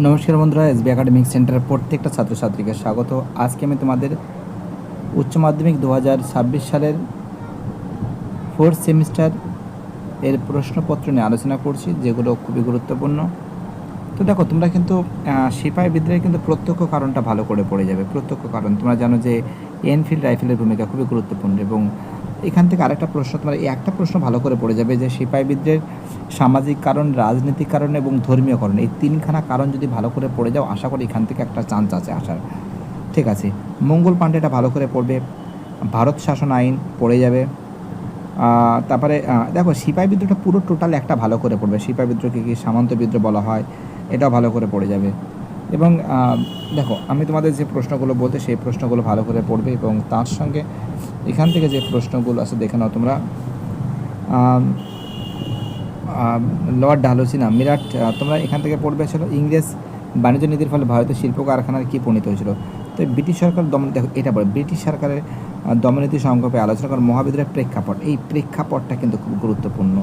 নমস্কার বন্ধুরা SB academic সেন্টারের প্রত্যেকটা ছাত্রছাত্রীকে স্বাগত। আজকে আমি তোমাদের উচ্চ মাধ্যমিক দু হাজার ছাব্বিশ সালের ফোর্থ সেমিস্টার এর প্রশ্নপত্র নিয়ে আলোচনা করছি, যেগুলো খুবই গুরুত্বপূর্ণ। তো দেখো, তোমরা কিন্তু সিপাহী বিদ্রোহের কিন্তু প্রত্যক্ষ কারণটা ভালো করে পড়ে যাবে। প্রত্যক্ষ কারণ, তোমরা জানো যে এনফিল্ড রাইফেলের ভূমিকা খুবই গুরুত্বপূর্ণ এবং এখান থেকে আরেকটা প্রশ্ন, তোমার এই একটা প্রশ্ন ভালো করে পড়ে যাবে যে সিপাহী বিদ্রোহের সামাজিক কারণ, রাজনৈতিক কারণ এবং ধর্মীয় কারণ, এই তিনখানা কারণ যদি ভালো করে পড়ে যাও, আশা করি এখান থেকে একটা চান্স আছে আসার। ঠিক আছে? মঙ্গল পাণ্ডে এটা ভালো করে পড়বে। ভারত শাসন আইন পড়ে যাবে। তারপরে দেখো সিপাহী বিদ্রোহটা পুরো টোটাল একটা ভালো করে পড়বে। সিপাহী বিদ্রোহকে কি সামন্ত বিদ্রোহ বলা হয়, এটাও ভালো করে পড়ে যাবে। এবং দেখো, আমি তোমাদের যে প্রশ্নগুলো বলতে সেই প্রশ্নগুলো ভালো করে পড়বে এবং তার সঙ্গে এখান থেকে যে প্রশ্নগুলো আছে, দেখে নাও তোমরা। লর্ড ডালহৌসি না, মিরাট তোমরা এখান থেকে পড়বে ছিল ইংরেজ বাণিজ্য নীতির ফলে ভারতীয় শিল্প কারখানার কী পরিণত হয়েছিল? তো ব্রিটিশ সরকার দমন, দেখো এটা বলে ব্রিটিশ সরকারের দমনীতি সংক্ষেপে আলোচনা করার মহাবিদ্যালয়ের প্রেক্ষাপট। এই প্রেক্ষাপটটা কিন্তু খুব গুরুত্বপূর্ণ।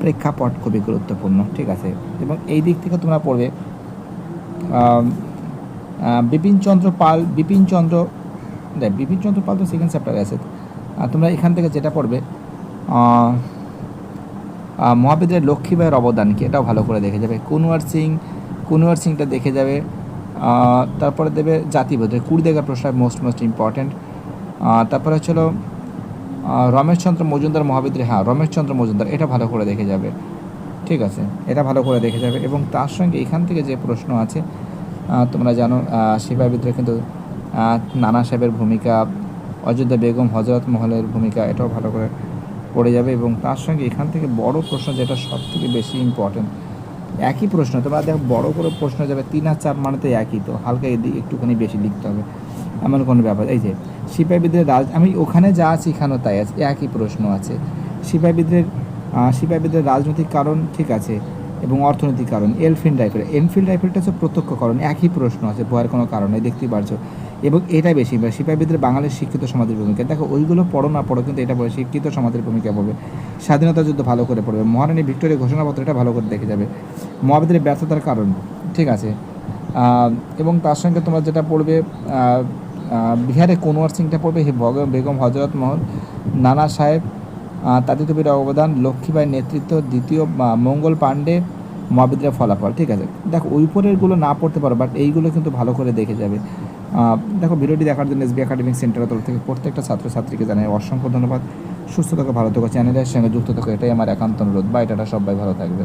প্রেক্ষাপট খুবই গুরুত্বপূর্ণ, ঠিক আছে? এবং এই দিক থেকে তোমরা পড়বে বিপিনচন্দ্র পাল, বিপিনচন্দ্র দেখ বিপিনচন্দ্র পাল তো সেকেন্ড চ্যাপ্টারে আছে। তোমরা এখান থেকে যেটা পড়বে মহাবিদ্যালয়ের লক্ষ্মীবাইয়ের অবদান কি, এটাও ভালো করে দেখে যাবে। কুনওয়ার সিং, কুনওয়ার সিংটা দেখে যাবে। তারপরে দেবে জাতিবোধ কুড়ি দেখা প্রশ্ন মোস্ট মোস্ট ইম্পর্ট্যান্ট তারপরে হচ্ছিল রমেশচন্দ্র মজুমদার মহাবিদ্যালয় হ্যাঁ রমেশচন্দ্র মজুমদার, এটা ভালো করে দেখে যাবে। ঠিক আছে, এটা ভালো করে দেখে যাবে। এবং তার সঙ্গে এখান থেকে যে প্রশ্ন আছে তোমরা জানো বিদ্রোহে কিন্তু নানা সাহেবের ভূমিকা অযোধ্যা বেগম হজরত মহলের ভূমিকা এটাও ভালো করে পড়ে যাবে এবং তার সঙ্গে এখান থেকে বড় প্রশ্ন যেটা সব থেকে বেশি ইম্পর্টেন্ট একই প্রশ্ন তোমরা দেখো বড় করে প্রশ্ন যাবে তিন আর চার মানে একই তো হালকা এদিকে একটুখানি বেশি লিখতে হবে এমন কোনো ব্যাপার এই যে সিপাহী বিদ্রোহের রাজ আমি ওখানে যা আছে এখানেও তাই আছে একই প্রশ্ন আছে সিপাহী বিদ্রোহের আহ, সিপাহী বিদ্রোহের রাজনৈতিক কারণ ঠিক আছে এবং অর্থনৈতিক কারণ এলফিল্ড রাইফেল এনফিল্ড রাইফেলটা হচ্ছে প্রত্যক্ষ কারণ একই প্রশ্ন আছে, ভয়ের কোনো কারণ দেখতেই পারছ। এবং এটাই বেশি বা সিপাহী বিদ্রোহে বাঙালির শিক্ষিত সমাজের ভূমিকা। দেখো, ওইগুলো পড়ো না, পড়ো, কিন্তু এটা পড়ে শিক্ষিত সমাজের ভূমিকা পড়বে স্বাধীনতা যুদ্ধ ভালো করে পড়বে। মহারানী ভিক্টোরিয়া ঘোষণাপত্র এটা ভালো করে দেখে যাবে। মহাবিদ্যালয়ের ব্যর্থতার কারণ, ঠিক আছে। এবং তার সঙ্গে তোমরা যেটা পড়বে বিহারে কোনোয়ার সিংটা পড়বে, হে বেগম হজরত মহল নানা সাহেব আহ, তাতিতবির অবদান লক্ষ্মীবাইয়ের নেতৃত্ব দ্বিতীয় মঙ্গল পাণ্ডে মহাবিদ্রা ফলাফল ঠিক আছে? দেখো উপরেরগুলো না পড়তে পারো বাট এইগুলো কিন্তু ভালো করে দেখে যাবে। দেখো ভিডিওটি দেখার জন্য এসবি একাডেমিক সেন্টারের তরফ থেকে প্রত্যেকটা ছাত্রছাত্রীকে জানাই অসংখ্য ধন্যবাদ। সুস্থ থাকো ভালো থাকো চ্যানেলের সঙ্গে যুক্ত থাকো এটাই আমার একান্ত অনুরোধ। বা এটা সবাই ভালো থাকবে।